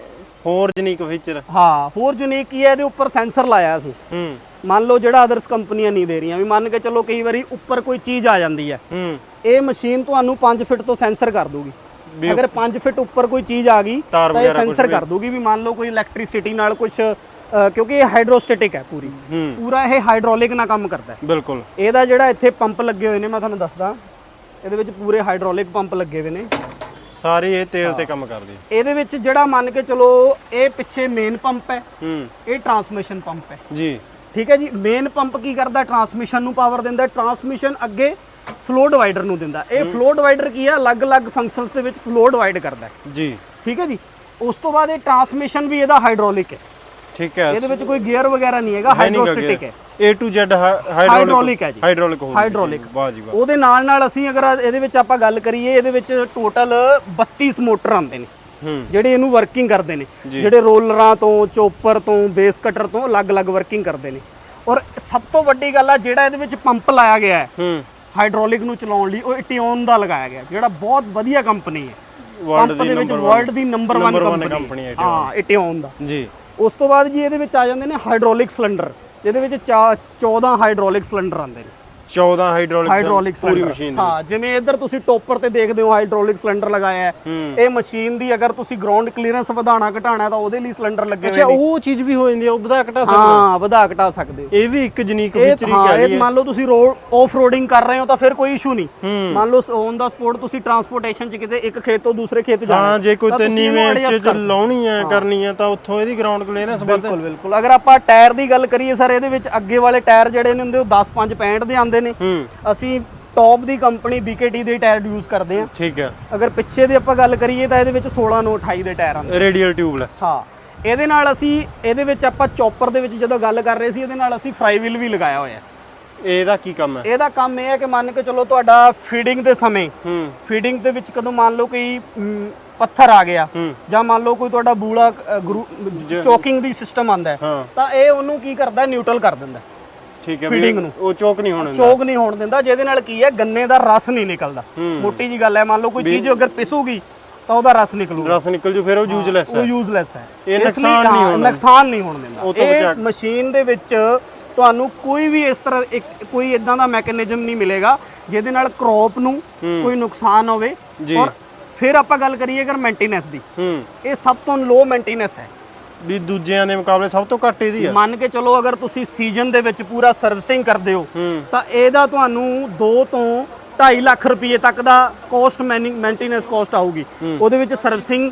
A: ਹੋਰ ਜਨੀਕ ਫੀਚਰ
B: ਹਾਂ ਹੋਰ ਯੂਨੀਕ ਕੀ ਹੈ ਇਹਦੇ ਉੱਪਰ ਸੈਂਸਰ ਲਾਇਆ ਸੀ
A: ਹੂੰ।
B: ਮੰਨ ਲਓ ਜਿਹੜਾ ਅਦਰਸ ਕੰਪਨੀਆਂ ਨਹੀਂ ਦੇ ਰਹੀਆਂ ਵੀ ਮੰਨ ਕੇ ਚੱਲੋ ਕਈ ਵਾਰੀ ਉੱਪਰ ਕੋਈ ਚੀਜ਼ ਆ ਜਾਂਦੀ ਹੈ।
A: ਹੂੰ।
B: ਇਹ ਮਸ਼ੀਨ ਤੁਹਾਨੂੰ 5 ਫਿਟ ਤੋਂ ਸੈਂਸਰ ਕਰ ਦੂਗੀ ਅਗਰ 5 ਫਿਟ ਉੱਪਰ ਕੋਈ ਚੀਜ਼ ਆ ਗਈ ਤਾਂ ਇਹ ਸੈਂਸਰ ਕਰ ਦੂਗੀ ਵੀ ਮੰਨ ਲਓ ਕੋਈ ਇਲੈਕਟ੍ਰਿਸਿਟੀ ਨਾਲ ਕੁਝ ਕਿਉਂਕਿ ਇਹ ਹਾਈਡਰੋਸਟੈਟਿਕ ਹੈ ਪੂਰੀ। ਪੂਰਾ ਇਹ ਹਾਈਡ੍ਰੋਲਿਕ ਨਾਲ ਕੰਮ ਕਰਦਾ ਹੈ।
A: ਬਿਲਕੁਲ।
B: ਇਹਦਾ ਜਿਹੜਾ ਇੱਥੇ ਪੰਪ ਲੱਗੇ ਹੋਏ ਨੇ ਮੈਂ ਤੁਹਾਨੂੰ ਦੱਸਦਾ। ਇਹਦੇ ਵਿੱਚ ਪੂਰੇ ਹਾਈਡ੍ਰੋਲਿਕ ਪੰਪ ਲੱਗੇ ਹੋਏ ਨੇ।
A: ਸਾਰੀ ਇਹ ਤੇਲ ਤੇ ਕੰਮ ਕਰਦੀ ਹੈ
B: ਇਹਦੇ ਵਿੱਚ ਜਿਹੜਾ ਮੰਨ ਕੇ ਚਲੋ ਇਹ ਪਿੱਛੇ ਮੇਨ ਪੰਪ ਹੈ। ਇਹ ਟਰਾਂਸਮਿਸ਼ਨ ਪੰਪ ਹੈ।
A: ਜੀ।
B: ਠੀਕ ਹੈ ਜੀ? ਮੇਨ ਪੰਪ ਕੀ ਕਰਦਾ? ਟਰਾਂਸਮਿਸ਼ਨ ਨੂੰ ਪਾਵਰ ਦਿੰਦਾ ਟਰਾਂਸਮਿਸ਼ਨ ਅੱਗੇ ਫਲੋ ਡਿਵਾਈਡਰ ਨੂੰ ਦਿੰਦਾ ਇਹ ਫਲੋ ਡਿਵਾਈਡਰ ਕੀ ਹੈ? ਅਲੱਗ-ਅਲੱਗ ਫੰਕਸ਼ਨਸ ਦੇ ਵਿੱਚ ਫਲੋ ਡਿਵਾਈਡ ਕਰਦਾ।
A: ਜੀ।
B: ਠੀਕ ਹੈ ਜੀ? ਉਸ ਤੋਂ ਬਾਅਦ ਇਹ ਟਰਾਂਸਮਿਸ਼ਨ ਵੀ ਇਹਦਾ ਹਾਈਡ੍ਰੋਲਿਕ ਹੈ।
A: ਠੀਕ ਹੈ।
B: ਇਹਦੇ ਵਿੱਚ ਕੋਈ ਗੇਅਰ ਵਗੈਰਾ ਨਹੀਂ ਹੈਗਾ ਹਾਈਡਰੋਸਟੈਟਿਕ ਹੈ।
A: A to Z ਹਾਈਡ੍ਰੋਲਿਕ
B: ਹੈ ਜੀ।
A: ਹਾਈਡ੍ਰੋਲਿਕ ਹੋ
B: ਹਾਈਡ੍ਰੋਲਿਕ
A: ਵਾਹ ਜੀ ਵਾਹ।
B: ਉਹਦੇ ਨਾਲ ਨਾਲ ਅਸੀਂ ਅਗਰ ਇਹਦੇ ਵਿੱਚ ਆਪਾਂ ਗੱਲ ਕਰੀਏ ਇਹਦੇ ਵਿੱਚ ਟੋਟਲ 32 ਮੋਟਰ ਆਉਂਦੇ ਨੇ। ਜਿਹੜੇ ਇਹਨੂੰ ਵਰਕਿੰਗ ਕਰਦੇ ਨੇ। ਜਿਹੜੇ ਰੋਲਰਾਂ ਤੋਂ ਚੋਪਰ ਤੋਂ ਬੇਸ ਕਟਰ ਤੋਂ ਅਲੱਗ-ਅਲੱਗ ਵਰਕਿੰਗ ਕਰਦੇ ਨੇ। ਔਰ ਸਭ ਤੋਂ ਵੱਡੀ ਗੱਲ ਆ ਜਿਹੜਾ ਇਹਦੇ ਵਿੱਚ ਪੰਪ ਲਾਇਆ ਗਿਆ ਹੈ ਹਾਈਡ੍ਰੋਲਿਕ ਨੂੰ ਚਲਾਉਣ ਲਈ ਉਹ ਇਟਿਓਨ ਦਾ ਲਗਾਇਆ ਗਿਆ ਜਿਹੜਾ ਬਹੁਤ ਵਧੀਆ ਕੰਪਨੀ ਹੈ।
A: ਵਰਲਡ
B: ਪੰਪ
A: ਦੀ
B: ਵਿੱਚ ਵਰਲਡ ਦੀ ਨੰਬਰ 1
A: number one
B: ਕੰਪਨੀ
A: ਹੈ।
B: ਹਾਂ ਇਟਿਓਨ ਦਾ।
A: ਜੀ।
B: ਉਸ ਤੋਂ ਬਾਅਦ ਜੀ ਇਹਦੇ ਵਿੱਚ ਆ ਜਾਂਦੇ ਨੇ ਹਾਈਡ੍ਰੋਲਿਕ ਸਿਲੰਡਰ ਜਿਹਦੇ ਵਿੱਚ ਚਾ- 14 ਹਾਈਡ੍ਰੋਲਿਕ ਸਿਲੰਡਰ ਆਉਂਦੇ ਨੇ।
A: 14 ਹਾਈਡ੍ਰੋਲਿਕ
B: ਹਾਈਡ੍ਰੋਲਿਕ
A: ਪੂਰੀ ਮਸ਼ੀਨ
B: ਹਾਂ ਜਿਵੇਂ ਇੱਧਰ ਤੁਸੀਂ ਟੋਪਰ ਤੇ ਦੇਖਦੇ ਹੋ ਹਾਈਡ੍ਰੋਲਿਕ ਸਿਲੰਡਰ ਲਗਾਇਆ ਹੈ। ਇਹ ਮਸ਼ੀਨ ਦੀ ਅਗਰ ਤੁਸੀਂ ਗਰਾਊਂਡ ਕਲੀਅਰੈਂਸ ਵਧਾਉਣਾ ਘਟਾਉਣਾ ਹੈ ਤਾਂ ਉਹਦੇ ਲਈ ਸਿਲੰਡਰ ਲੱਗੇ ਹੋਏ
A: ਅੱਛਾ
B: ਨੇ।
A: ਉਹ ਚੀਜ਼ ਵੀ ਹੋ ਜਾਂਦੀ ਹੈ ਉਹ ਵਧਾ ਘਟਾ ਸਕਦਾ
B: ਹਾਂ? ਵਧਾ ਘਟਾ ਸਕਦੇ ਹੋ।
A: ਇਹ ਵੀ ਇੱਕ ਜਨੀਕ
B: ਇਹ
A: ਫੀਚਰ ਹੀ
B: ਇਹ ਮੰਨ ਲਓ ਤੁਸੀਂ ਰੋਡ ਆਫ ਰੋਡਿੰਗ ਕਰ ਰਹੇ ਹੋ ਤਾਂ ਫਿਰ ਕੋਈ ਇਸ਼ੂ ਨਹੀਂ। ਮੰਨ ਲਓ ਔਨ ਦਾ ਸਪੋਰਟ ਤੁਸੀਂ ਟਰਾਂਸਪੋਰਟੇਸ਼ਨ ਚ ਕਿਤੇ ਇੱਕ ਖੇਤ ਤੋਂ ਦੂਸਰੇ ਖੇਤ ਜਾਣਾ
A: ਹਾਂ ਜੇ ਕੋਈ
B: ਤਾਂ
A: ਤੇ
B: ਤੁਸੀਂ ਇਹਨੂੰ
A: ਨੀਵੇਂ
B: adjust
A: ਚ ਲਾਉਣੀ ਹੈ ਕਰਨੀ ਹੈ ਤਾਂ ਉੱਥੋਂ ਇਹਦੀ ਗਰਾਊਂਡ ਕਲੀਅਰੈਂਸ
B: ਬਿਲਕੁਲ ਬਿਲਕੁਲ। ਅਗਰ ਆਪਾਂ ਟਾਇਰ ਦੀ ਗੱਲ ਕਰੀਏ ਸਰ ਇਹਦੇ ਵਿੱਚ ਅੱਗੇ ਵਾਲੇ ਟਾਇਰ ਜਿਹੜੇ ਨੇ ਹੁੰਦੇ ਉਹ 10 5 65 ਦੇ ਆਉਂਦੇ ਨੇ। ਅਸੀਂ ਟੌਪ ਦੀ ਕੰਪਨੀ BKT ਦੇ ਟਾਇਰ ਯੂਜ਼ ਕਰਦੇ ਹਾਂ।
A: ਠੀਕ ਹੈ।
B: ਅਗਰ ਪਿੱਛੇ ਦੀ ਆਪਾਂ ਗੱਲ ਕਰੀਏ ਤਾਂ ਇਹਦੇ ਵਿੱਚ 16 ਨੂੰ 28 ਦੇ ਟਾਇਰ ਆਉਂਦੇ
A: ਰੇਡੀਅਲ ਟਿਊਬਲੈਸ
B: ਹਾਂ। ਇਹਦੇ ਨਾਲ ਅਸੀਂ ਇਹਦੇ ਵਿੱਚ ਆਪਾਂ ਚੌਪਰ ਦੇ ਵਿੱਚ ਜਦੋਂ ਗੱਲ ਕਰ ਰਹੇ ਸੀ ਇਹਦੇ ਨਾਲ ਅਸੀਂ ਫਰਾਈ ਵੀਲ ਵੀ ਲਗਾਇਆ ਹੋਇਆ।
A: ਇਹਦਾ ਕੀ ਕੰਮ ਹੈ?
B: ਇਹਦਾ ਕੰਮ ਇਹ ਹੈ ਕਿ ਮੰਨ ਕੇ ਚਲੋ ਤੁਹਾਡਾ ਫੀਡਿੰਗ ਦੇ ਸਮੇਂ
A: ਹੂੰ।
B: ਫੀਡਿੰਗ ਦੇ ਵਿੱਚ ਕਦੋਂ ਮੰਨ ਲਓ ਕੋਈ ਪੱਥਰ ਆ ਗਿਆ ਜਾਂ ਮੰਨ ਲਓ ਕੋਈ ਤੁਹਾਡਾ ਬੂਲਾ ਚੋਕਿੰਗ ਦੀ ਸਿਸਟਮ ਆਂਦਾ ਤਾਂ ਇਹ ਉਹਨੂੰ ਕੀ ਕਰਦਾ ਨਿਊਟਰਲ ਕਰ ਦਿੰਦਾ
A: ਠੀਕ ਹੈ
B: Feeding ਨੂੰ।
A: ਉਹ ਚੋਕ ਨਹੀਂ ਹੋਣ ਦਿੰਦਾ।
B: ਚੋਕ ਨਹੀਂ ਹੋਣ ਦਿੰਦਾ ਜਿਹਦੇ ਨਾਲ ਕੀ ਹੈ ਗੰਨੇ ਦਾ ਰਸ ਨਹੀਂ ਨਿਕਲਦਾ। ਮੋਟੀ ਜੀ ਗੱਲ ਹੈ ਮੰਨ ਲਓ ਕੋਈ ਚੀਜ਼ ਅਗਰ ਪਿਸੂਗੀ ਤਾਂ ਉਹਦਾ ਰਸ ਨਿਕਲੂਗਾ
A: ਰਸ ਨਿਕਲ ਜੂ ਫਿਰ ਉਹ ਯੂਜ਼ਲੈਸ
B: ਉਹ
A: ਹੈ।
B: ਯੂਜ਼ਲੈਸ ਹੈ।
A: ਇਹ ਨੁਕਸਾਨ ਨਹੀਂ ਹੋਣ।
B: ਨੁਕਸਾਨ ਨਹੀਂ ਹੋਣ ਦਿੰਦਾ।
A: ਉਹ
B: ਇਹ ਮਸ਼ੀਨ ਦੇ ਵਿੱਚ ਤੁਹਾਨੂੰ ਕੋਈ ਵੀ ਇਸ ਤਰ੍ਹਾਂ ਇੱਕ ਕੋਈ ਇਦਾਂ ਦਾ ਮੈਕੈਨਿਜ਼ਮ ਨਹੀਂ ਮਿਲੇਗਾ ਜਿਹਦੇ ਨਾਲ ਕ੍ਰੌਪ ਨੂੰ ਕੋਈ ਨੁਕਸਾਨ ਹੋਵੇ। ਔਰ ਫਿਰ ਆਪਾਂ ਗੱਲ ਕਰੀਏ ਅਗਰ ਮੇਨਟੇਨੈਂਸ ਦੀ। ਇਹ ਸਭ ਤੋਂ ਲੋ ਮੇਨਟੇਨੈਂਸ ਹੈ।
A: ਵੀ ਦੂਜਿਆਂ ਦੇ ਮੁਕਾਬਲੇ ਸਭ ਤੋਂ ਘੱਟ ਇਹਦੀ ਆ।
B: ਮੰਨ ਕੇ ਚਲੋ ਅਗਰ ਤੁਸੀਂ ਸੀਜ਼ਨ ਦੇ ਵਿੱਚ ਪੂਰਾ ਸਰਵਿਸਿੰਗ ਕਰਦੇ ਹੋ ਤਾਂ ਇਹਦਾ ਤੁਹਾਨੂੰ 2 ਤੋਂ 2.5 ਲੱਖ ਰੁਪਏ ਤੱਕ ਦਾ ਕੋਸਟ ਮੇਨਟੇਨੈਂਸ ਕੋਸਟ ਆਊਗੀ। ਉਹਦੇ ਵਿੱਚ ਸਰਵਿਸਿੰਗ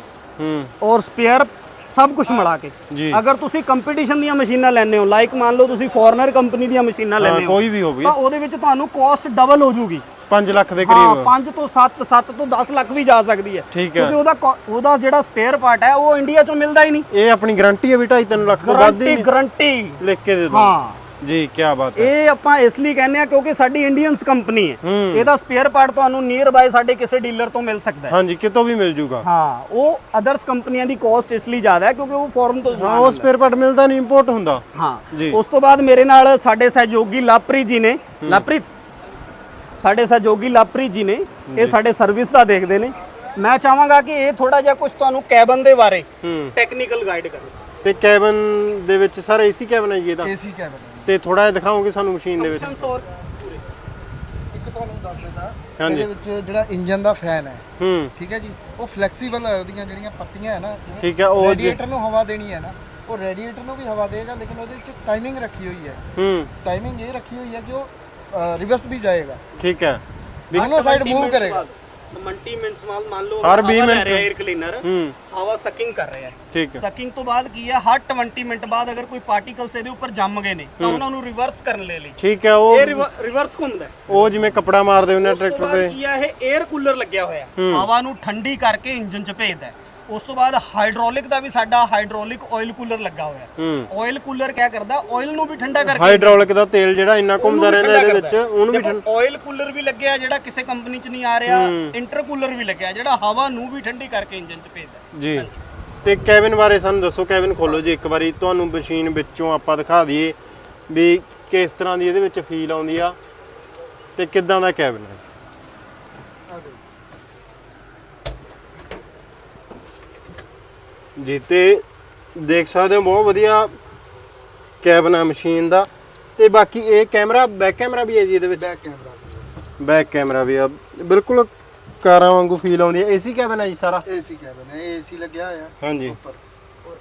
B: ਔਰ ਸਪੇਅਰ ਸਭ ਕੁਝ ਮਿਲਾ ਕੇ। ਅਗਰ ਤੁਸੀਂ ਕੰਪੀਟੀਸ਼ਨ ਦੀਆਂ ਮਸ਼ੀਨਾਂ ਲੈਣੇ ਹੋ ਲਾਈਕ ਮੰਨ ਲਓ ਤੁਸੀਂ ਫੋਰਨਰ ਕੰਪਨੀ ਦੀਆਂ ਮਸ਼ੀਨਾਂ ਲੈਣੇ ਹੋ
A: ਕੋਈ ਵੀ ਹੋਵੇ।
B: ਤਾਂ ਉਹਦੇ ਵਿੱਚ ਤੁਹਾਨੂੰ ਕੋਸਟ ਡਬਲ ਹੋ ਜਾਊਗੀ।
A: 5 ਲੱਖ ਦੇ
B: ਹਾਂ
A: ਕਰੀਬ।
B: 5 ਤੋਂ 7 7 ਤੋਂ 10 ਲੱਖ ਵੀ ਜਾ ਸਕਦੀ ਹੈ।
A: ਠੀਕ ਹੈ।
B: ਕਿਉਂਕਿ ਉਹਦਾ ਕੋ- ਉਹਦਾ ਜਿਹੜਾ ਸਪੇਅਰ ਪਾਰਟ ਹੈ ਉਹ ਇੰਡੀਆ ਚੋਂ ਮਿਲਦਾ ਹੀ ਨਹੀਂ।
A: ਇਹ ਆਪਣੀ ਗਾਰੰਟੀ ਹੈ ਵੀ 2.5 3 ਲੱਖ ਤੋਂ ਵੱਧ
B: ਗਰੰਟੀ ਗਰੰਟੀ
A: ਲਿਖ ਕੇ ਦੇ ਦੋ
B: ਹਾਂ।
A: ਜੀ ਕੀ ਬਾਤ ਹੈ।
B: ਇਹ ਆਪਾਂ ਇਸ ਲਈ ਕਹਿੰਦੇ ਆ ਕਿਉਂਕਿ ਸਾਡੀ ਇੰਡੀਅਨਸ ਕੰਪਨੀ ਹੈ। ਇਹਦਾ ਸਪੇਅਰ ਪਾਰਟ ਤੁਹਾਨੂੰ ਨੀਅਰ ਬਾਈ ਸਾਡੇ ਕਿਸੇ ਡੀਲਰ ਤੋਂ ਮਿਲ ਸਕਦਾ ਹੈ।
A: ਹਾਂਜੀ ਕਿਤੋਂ ਵੀ ਮਿਲ ਜੂਗਾ।
B: ਹਾਂ ਉਹ ਅਦਰਸ ਕੰਪਨੀਆਂ ਦੀ ਕੋਸਟ ਇਸ ਲਈ ਜ਼ਿਆਦਾ ਹੈ ਕਿਉਂਕਿ ਉਹ ਫੋਰਨ ਤੋਂ
A: ਹਾਂ
B: ਸਮਾਨ
A: ਉਹ
B: ਆਉਂਦਾ ਹੈ।
A: ਸਪੇਅਰ ਪਾਰਟ ਮਿਲਦਾ ਨਹੀਂ ਇੰਪੋਰਟ ਹੁੰਦਾ।
B: ਹਾਂ।
A: ਜੀ।
B: ਉਸ ਤੋਂ ਬਾਅਦ ਮੇਰੇ ਨਾਲ ਸਾਡੇ ਸਹਿਯੋਗੀ ਲਾਪ੍ਰੀਤ ਜੀ ਨੇ। ਲਾਪ੍ਰੀਤ ਸਾਡੇ ਸਹਿਯੋਗੀ ਲਾਪ੍ਰੀਤ ਜੀ ਨੇ ਇਹ ਸਾਡੇ ਸਰਵਿਸ ਦਾ ਦੇਖਦੇ ਨੇ। ਮੈਂ ਚਾਹਾਂਗਾ ਕਿ ਇਹ ਥੋੜਾ ਜਿਹਾ ਕੁਝ ਤੁਹਾਨੂੰ ਕੈਬਨ ਦੇ ਬਾਰੇ ਟੈਕਨੀਕਲ ਗਾਈਡ ਕਰੇ।
A: ਤੇ ਕੈਬਨ ਦੇ ਵਿੱਚ ਸਾਰਾ ਏਸੀ ਕੈਬਨ ਹੈ ਜੀ ਇਹਦਾ?
C: ਏਸੀ ਕੈਬਨ
A: ਤੇ ਥੋੜਾ ਜਿਹਾ ਦਿਖਾਓਗੇ ਸਾਨੂੰ ਮਸ਼ੀਨ ਦੇ ਵਿੱਚ?
B: ਔਰ
C: ਇੱਕ ਤੁਹਾਨੂੰ ਦੱਸ ਦਿੰਦਾ
A: ਹਾਂਜੀ।
C: ਇਹਦੇ ਵਿੱਚ ਜਿਹੜਾ ਇੰਜਨ ਦਾ ਫੈਨ ਹੈ
A: ਹੂੰ।
C: ਠੀਕ ਹੈ ਜੀ? ਉਹ ਫਲੈਕਸੀਬਲ ਹੈ ਉਹਦੀਆਂ ਜਿਹੜੀਆਂ ਪੱਤੀਆਂ ਹੈ ਨਾ
A: ਠੀਕ ਹੈ, ਉਹ
C: ਰੇਡੀਏਟਰ ਨੂੰ ਹਵਾ ਦੇਣੀ ਹੈ ਨਾ ਉਹ ਰੇਡੀਏਟਰ ਨੂੰ ਵੀ ਹਵਾ ਦੇਗਾ ਲੇਕਿਨ ਉਹਦੇ ਵਿੱਚ ਟਾਈਮਿੰਗ ਰੱਖੀ ਹੋਈ ਹੈ।
A: ਹੂੰ।
C: ਟਾਈਮਿੰਗ ਇਹ ਰੱਖੀ ਹੋਈ ਹੈ ਕਿ ਉਹ ਰਿਵਰਸ ਵੀ ਜਾਏਗਾ।
A: ਠੀਕ ਹੈ।
C: ਦੋਨੋਂ ਸਾਈਡ ਮੂਵ ਕਰੇਗਾ।
B: 20 ਮਿੰਟਸ ਬਾਅਦ ਮੰਨ ਲਓ
A: ਹਰ 20
B: ਹਵਾ ਲੈ
A: ਮਿੰਟ।
B: ਰਿਹਾ 에ਅਰ ਕਲੀਨਰ
A: ਹੂੰ।
B: ਹਵਾ ਸਕਿੰਗ ਕਰ ਰਿਹਾ ਹੈ।
A: ਠੀਕ ਹੈ।
B: ਸਕਿੰਗ ਤੋਂ ਬਾਅਦ ਕੀ ਹੈ ਹਰ 20 ਮਿੰਟ ਬਾਅਦ ਅਗਰ ਕੋਈ ਪਾਰਟੀਕਲਸ ਇਹਦੇ ਉੱਪਰ ਜੰਮ ਗਏ ਨੇ ਤਾਂ ਉਹਨਾਂ ਨੂੰ ਰਿਵਰਸ ਕਰਨ ਲਈ ਲਈ।
A: ਠੀਕ ਹੈ ਉਹ
B: ਇਹ ਰਿਵਰਸ ਘੁੰਮਦਾ ਹੈ।
A: ਉਹ ਜਿਵੇਂ ਕੱਪੜਾ ਮਾਰਦੇ ਹੁੰਦੇ ਆ
B: ਉਸ ਤੋਂ
A: ਟਰੈਕਟਰ
B: ਬਾਅਦ
A: ਤੇ।
B: ਕੀ ਹੈ ਇਹ 에ਅਰ ਕੂਲਰ ਲੱਗਿਆ ਹੋਇਆ ਹੈ। ਹਵਾ ਨੂੰ ਠੰਡੀ ਕਰਕੇ ਇੰਜਨ 'ਚ ਭੇਜਦਾ ਹੈ। ਉਸ ਤੋਂ ਬਾਅਦ ਹਾਈਡ੍ਰੋਲਿਕ ਦਾ ਵੀ ਸਾਡਾ ਹਾਈਡ੍ਰੋਲਿਕ ਆਇਲ ਕੂਲਰ ਲੱਗਾ ਹੋਇਆ। ਆਇਲ ਕੂਲਰ ਕੀ ਕਰਦਾ? ਆਇਲ ਨੂੰ ਵੀ ਠੰਡਾ ਕਰਕੇ
A: ਹਾਈਡ੍ਰੋਲਿਕ ਦਾ ਤੇਲ ਜਿਹੜਾ ਇੰਨਾ ਘੁੰਮਦਾ ਰਹਿੰਦਾ ਇਹਦੇ ਵਿੱਚ ਉਹਨੂੰ ਵੀ ਠੰਡ
B: ਆਇਲ ਕੂਲਰ ਵੀ ਲੱਗਿਆ ਜਿਹੜਾ ਕਿਸੇ ਕੰਪਨੀ 'ਚ ਨਹੀਂ ਆ ਰਿਹਾ ਇੰਟਰ ਕੂਲਰ ਵੀ ਲੱਗਿਆ ਜਿਹੜਾ ਹਵਾ ਨੂੰ ਵੀ ਠੰਡੀ ਕਰਕੇ ਇੰਜਨ 'ਚ ਭੇਜਦਾ।
A: ਜੀ। ਤੇ ਕੈਬਨ ਬਾਰੇ ਸਾਨੂੰ ਦੱਸੋ ਕੈਬਨ ਖੋਲੋ ਜੀ ਇੱਕ ਵਾਰੀ ਤੁਹਾਨੂੰ ਮਸ਼ੀਨ ਵਿੱਚੋਂ ਆਪਾਂ ਦਿਖਾ ਦਈਏ ਵੀ ਕਿਸ ਤਰ੍ਹਾਂ ਦੀ ਇਹਦੇ ਵਿੱਚ ਫੀਲ ਆਉਂਦੀ ਆ ਤੇ ਕਿੱਦਾਂ ਦਾ ਕੈਬਨ ਹੈ? ਜੀ ਤੇ ਦੇਖ ਸਕਦੇ ਹੋ ਬਹੁਤ ਵਧੀਆ ਕੈਬਨ ਹੈ ਮਸ਼ੀਨ ਦਾ। ਤੇ ਬਾਕੀ ਇਹ ਕੈਮਰਾ ਬੈਕ ਕੈਮਰਾ ਵੀ ਹੈ ਜੀ ਇਹਦੇ ਵਿੱਚ?
C: ਬੈਕ ਕੈਮਰਾ
A: ਬੈਕ ਕੈਮਰਾ ਵੀ ਆ। ਬਿਲਕੁਲ ਕਾਰਾਂ ਵਾਂਗੂ ਫੀਲ ਆਉਂਦੀ ਹੈ। ਏਸੀ ਕੈਬਨ ਹੈ ਜੀ ਸਾਰਾ?
C: ਏਸੀ ਕੈਬਨ ਹੈ ਏਸੀ ਲੱਗਿਆ ਹੋਇਆ।
A: ਹਾਂਜੀ।
C: ਉੱਪਰ।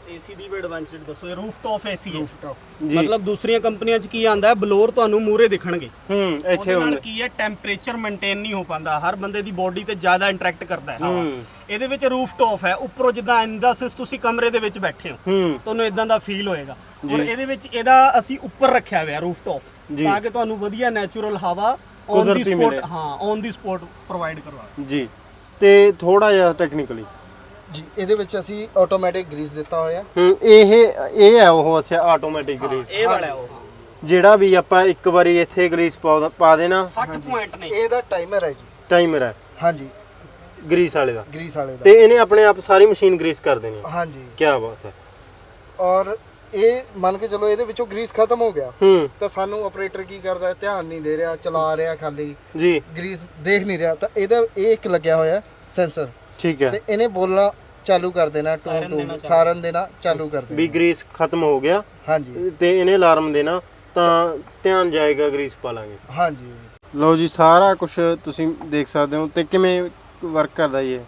B: ਏਸੀ ਦੀ ਵੀ ਐਡਵਾਂਟੇਜ ਦੱਸੋ ਇਹ ਰੂਫ ਟਾਪ ਏਸੀ ਹੈ।
C: ਟਾਪ
A: ਜੀ।
B: ਮਤਲਬ ਦੂਸਰੀਆਂ ਕੰਪਨੀਆਂ 'ਚ ਕੀ ਆਂਦਾ ਹੈ? ਬਲੋਰ ਤੁਹਾਨੂੰ ਮੂਰੇ ਦਿਖਣਗੇ।
A: ਹੂੰ ਇੱਥੇ
B: ਉਹਦੇ ਨਾਲ
A: ਹੁੰਦੇ
B: ਕੀ ਹੈ? ਟੈਂਪਰੇਚਰ ਮੇਨਟੇਨ ਨਹੀਂ ਹੋ ਪਾਉਂਦਾ। ਹਰ ਬੰਦੇ ਦੀ ਬੋਡੀ ਤੇ ਜ਼ਿਆਦਾ ਇੰਟਰੈਕਟ ਕਰਦਾ ਹੈ ਹਵਾ।
A: ਹੂੰ।
B: ਇਹਦੇ ਵਿੱਚ ਰੂਫ ਟਾਪ ਹੈ। ਉੱਪਰੋਂ ਜਿੱਦਾਂ ਇਨਦਾਸਿਸ ਤੁਸੀਂ ਕਮਰੇ ਦੇ ਵਿੱਚ ਬੈਠੇ ਹੋ।
A: ਹੂੰ।
B: ਤੁਹਾਨੂੰ ਇਦਾਂ ਦਾ ਫੀਲ ਹੋਏਗਾ। ਔਰ ਇਹਦੇ ਵਿੱਚ ਇਹਦਾ ਅਸੀਂ ਉੱਪਰ ਰੱਖਿਆ ਹੋਇਆ ਰੂਫ ਟਾਪ
A: ਜੀ।
B: ਤਾਂ ਕਿ ਤੁਹਾਨੂੰ ਵਧੀਆ ਨੈਚੁਰਲ ਹਵਾ ਔਨ ਦੀ
A: ਕੁਦਰਤੀ
B: ਸਪੋਟ
A: ਮਿਲੇ।
B: ਹਾਂ ਔਨ ਦੀ ਸਪੋਟ ਪ੍ਰੋਵਾਈਡ ਕਰਵਾ
A: ਜੀ। ਤੇ ਥੋੜਾ ਜਿਹਾ ਟੈਕਨੀਕਲੀ
C: ਜੀ ਇਹਦੇ ਵਿੱਚ ਅਸੀਂ ਆਟੋਮੈਟਿਕ ਗਰੀਸ ਦਿੱਤਾ ਹੋਇਆ।
A: ਹੂੰ ਇਹ ਇਹ ਹੈ ਉਹ ਅੱਛਾ ਆਟੋਮੈਟਿਕ ਗਰੀਸ
B: ਇਹ ਵਾਲਾ ਉਹ।
A: ਜਿਹੜਾ ਵੀ ਆਪਾਂ ਇੱਕ ਵਾਰੀ ਇੱਥੇ ਗਰੀਸ ਪਾ ਪਾ ਦੇਣਾ।
B: 60 ਪੁਆਇੰਟ ਨੇ।
C: ਇਹਦਾ ਟਾਈਮਰ ਹੈ ਜੀ।
A: ਟਾਈਮਰ ਹੈ।
C: ਹਾਂਜੀ।
A: ਗਰੀਸ ਵਾਲੇ ਦਾ।
C: ਗਰੀਸ ਵਾਲੇ ਦਾ।
A: ਤੇ ਇਹਨੇ ਆਪਣੇ ਆਪ ਸਾਰੀ ਮਸ਼ੀਨ ਗਰੀਸ ਕਰ ਦੇਣੀ ਹੈ।
C: ਹਾਂਜੀ।
A: ਕੀ ਬਾਤ ਹੈ।
C: ਔਰ ਇਹ ਮੰਨ ਕੇ ਚਲੋ ਇਹਦੇ ਵਿੱਚੋਂ ਗਰੀਸ ਖਤਮ ਹੋ ਗਿਆ।
A: ਹੂੰ।
C: ਤਾਂ ਸਾਨੂੰ ਆਪਰੇਟਰ ਕੀ ਕਰਦਾ ਹੈ? ਧਿਆਨ ਨਹੀਂ ਦੇ ਰਿਹਾ ਚਲਾ ਰਿਹਾ ਖਾਲੀ।
A: ਜੀ।
C: ਗਰੀਸ ਦੇਖ ਨਹੀਂ ਰਿਹਾ। ਤਾਂ ਇਹਦਾ ਇਹ ਇੱਕ ਲੱਗਿਆ ਹੋਇਆ ਸੈਂਸਰ
A: ਠੀਕ ਹੈ।
C: ਤੇ ਇਹਨੇ ਬੋਲਣਾ ਚਾਲੂ ਕਰ ਦੇਣਾ ਟੂਨ ਟੂਨ ਸਾਰਨ ਦੇਣਾ ਚਾਲੂ। ਕਰ
A: ਵੀ
C: ਦੇਣਾ
A: ਗਰੀਸ ਖਤਮ ਹੋ ਗਿਆ।
C: ਹਾਂਜੀ।
A: ਤੇ ਇਹਨੇ ਅਲਾਰਮ ਦੇਣਾ ਤਾਂ ਧਿਆਨ ਜਾਏਗਾ ਗਰੀਸ ਪਾ ਲਾਂਗੇ
C: ਹਾਂਜੀ।
A: ਲਓ ਜੀ ਸਾਰਾ ਕੁਝ ਤੁਸੀਂ ਦੇਖ ਸਕਦੇ ਹੋ ਤੇ ਕਿਵੇਂ ਵਰਕ ਕਰਦਾ ਇਹ?